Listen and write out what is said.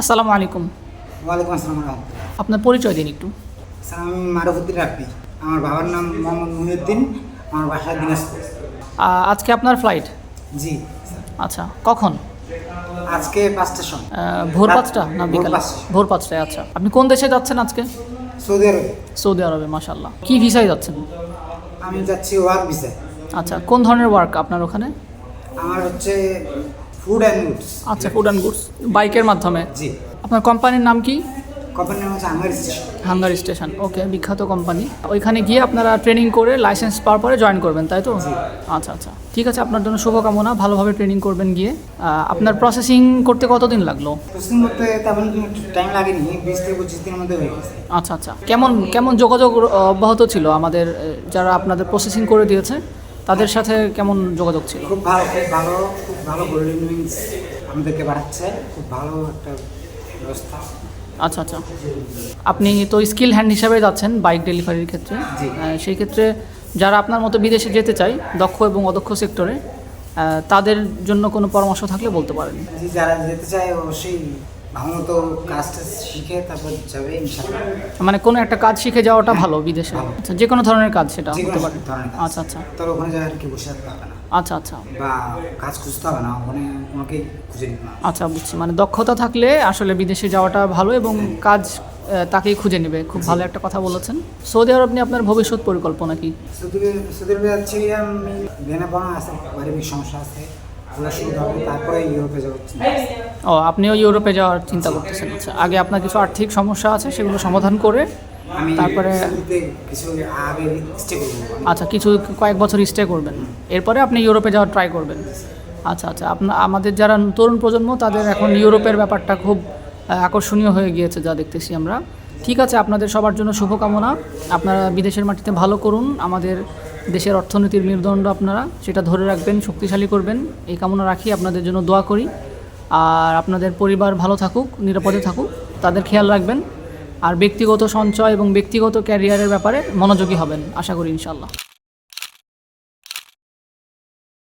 আসসালামু আলাইকুম। ওয়ালাইকুম আসসালাম আপনার পরিচয় দিন একটু। স্যার আমি মারুফুদ্দিন রাব্বি। আমার বাবার নাম মোহাম্মদ মুহিউদ্দিন আমার বাসা দিনাজপুর। আজকে আপনার ফ্লাইট জি আচ্ছা কখন? আজকে পাঁচটার সময়। ভোর পাঁচটা না বিকাল? ভোর পাঁচটায় আচ্ছা। আপনি কোন দেশে যাচ্ছেন আজকে? সৌদি আরবে। সৌদি আরবে মাশাল্লাহ কি ভিসায় যাচ্ছেন? আমি যাচ্ছি ওয়ার্ক ভিসা আচ্ছা কোন ধরনের ওয়ার্ক আপনার ওখানে? আমার হচ্ছে ফুড অ্যান্ড গুডস আচ্ছা ফুড অ্যান্ড গুডস বাইকের মাধ্যমে? জি। আপনার কোম্পানির নাম কি? কোম্পানির নাম হচ্ছে আমার স্টেশন হাঙ্গার স্টেশন ওকে বিখ্যাত কোম্পানি। ওইখানে গিয়ে আপনারা ট্রেনিং করে লাইসেন্স পাওয়ার পরে জয়েন করবেন তাই তো? আচ্ছা আচ্ছা ঠিক আছে আপনার জন্য শুভকামনা ভালোভাবে ট্রেনিং করবেন গিয়ে। আপনার প্রসেসিং করতে কতদিন লাগল? প্রসেসিং করতে তেমন টাইম লাগেনি বিশ থেকে পঁচিশ দিনের মধ্যে হয়ে গেছে। আচ্ছা আচ্ছা কেমন কেমন যোগাযোগ অব্যাহত ছিল আমাদের যারা আপনাদের প্রসেসিং করে দিয়েছে তাদের সাথে কেমন যোগাযোগ ছিল? খুব ভালো খুব ভালো খুব ভালো গোল্ডেন উইংস আমাদেরকে বাড়াচ্ছে খুব ভালো একটা ব্যবস্থা। আচ্ছা আচ্ছা। আপনি তো স্কিল হ্যান্ড হিসাবে যাচ্ছেন বাইক ডেলিভারির ক্ষেত্রে। সেই ক্ষেত্রে যারা আপনার মতো বিদেশে যেতে চায় দক্ষ এবং অদক্ষ সেক্টরে তাদের জন্য কোনো পরামর্শ থাকলে বলতে পারেন। যারা যেতে চায় অবশ্যই ভালো কাজটা শিখে তারপর যাবে ইনশাল্লাহ মানে কোনো একটা কাজ শিখে যাওয়াটা ভালো বিদেশে? আচ্ছা যে কোনো ধরনের কাজ সেটা হতে পারে। আচ্ছা আচ্ছা। তবে ওখানে যায় আর কি বসে থাকতে হবে না। আচ্ছা আচ্ছা। বা কাজ খুঁজতে হবে না ওখানে ওনাকে খুঁজে নিতে আচ্ছা বুঝছি। মানে দক্ষতা থাকলে আসলে বিদেশে যাওয়াটা ভালো এবং কাজ তাকেই খুঁজে নেবে। খুব ভালো একটা কথা বলেছেন। সৌদি আরব নিয়ে আপনার ভবিষ্যৎ পরিকল্পনা কি? সুদূরে সুদূরে যাচ্ছি আমি দেনা পাওনা আছে পারিবারিক সমস্যা আছে। ও আপনিও ইউরোপে যাওয়ার চিন্তা করতেছেন। আচ্ছা আগে আপনার কিছু আর্থিক সমস্যা আছে সেগুলো সমাধান করে তারপরে। আচ্ছা কিছু কয়েক বছর স্টে করবেন। এরপরে আপনি ইউরোপে যাওয়ার ট্রাই করবেন। আচ্ছা আচ্ছা আপনার আমাদের যারা তরুণ প্রজন্ম তাদের এখন ইউরোপের ব্যাপারটা খুব আকর্ষণীয় হয়ে গিয়েছে যা দেখতেছি আমরা। ঠিক আছে আপনাদের সবার জন্য শুভকামনা। আপনারা বিদেশের মাটিতে ভালো করুন। আমাদের দেশের অর্থনীতির মেরুদণ্ড আপনারা সেটা ধরে রাখবেন, শক্তিশালী করবেন। এই কামনা রাখি, আপনাদের জন্য দোয়া করি। আর আপনাদের পরিবার ভালো থাকুক, নিরাপদে থাকুক, তাদের খেয়াল রাখবেন। আর ব্যক্তিগত সঞ্চয় এবং ব্যক্তিগত ক্যারিয়ারের ব্যাপারে মনোযোগী হবেন, আশা করি ইনশাল্লাহ